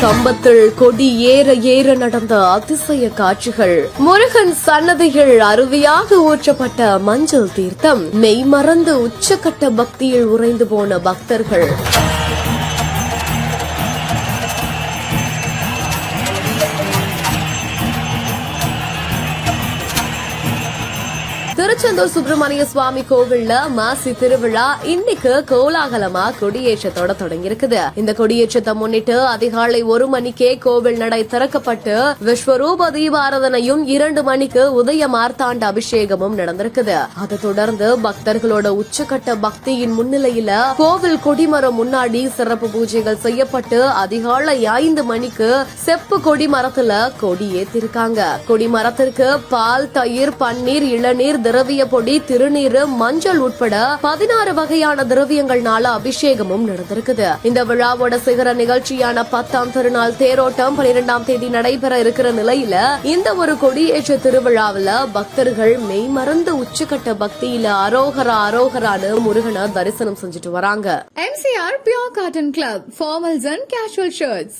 கம்பத்தில் கொடி ஏற ஏற நடந்த அதிசய காட்சிகள். முருகன் சன்னதிகள் அருவியாக ஊற்றப்பட்ட மஞ்சள் தீர்த்தம். மெய்மறந்து உச்சக்கட்ட பக்தியில் உறைந்து போன பக்தர்கள். திருச்செந்தூர் சுப்பிரமணிய சுவாமி கோவில்ல மாசி திருவிழா இன்னைக்கு கோலாகலமா கொடியேற்றத்தோட தொடங்கி இருக்குது இந்த கொடியேற்றத்தை முன்னிட்டு அதிகாலை ஒரு மணிக்கே கோவில் நடை திறக்கப்பட்டு விஸ்வரூப தீபாராதனையும் இரண்டு மணிக்கு உதய மார்த்தாண்ட அபிஷேகமும் நடந்திருக்குது. அதை தொடர்ந்து பக்தர்களோட உச்சக்கட்ட பக்தியின் முன்னிலையில கோவில் கொடிமரம் முன்னாடி சிறப்பு பூஜைகள் செய்யப்பட்டு அதிகாலை ஐந்து மணிக்கு செப்பு கொடி மரத்துல கொடி ஏத்திருக்காங்க கொடி மரத்திற்கு பால் தயிர் பன்னீர் இளநீர் திரவிய பொடி திருநீரு மஞ்சள் உட்பட பதினாறு வகையான திரவியங்கள்னால அபிஷேகமும் நடந்திருக்குது. இந்த விழாவோட சிகர நிகழ்ச்சியான பத்தாம் திருநாள் தேரோட்டம் பனிரெண்டாம் தேதி நடைபெற இருக்கிற நிலையில இந்த ஒரு கொடியேற்ற திருவிழாவுல பக்தர்கள் மெய்மறந்து உச்சக்கட்ட பக்தியில அரோகரா அரோகரான்னு முருகனை தரிசனம் செஞ்சுட்டு வராங்க. MCR pure cotton club formals and casual shirts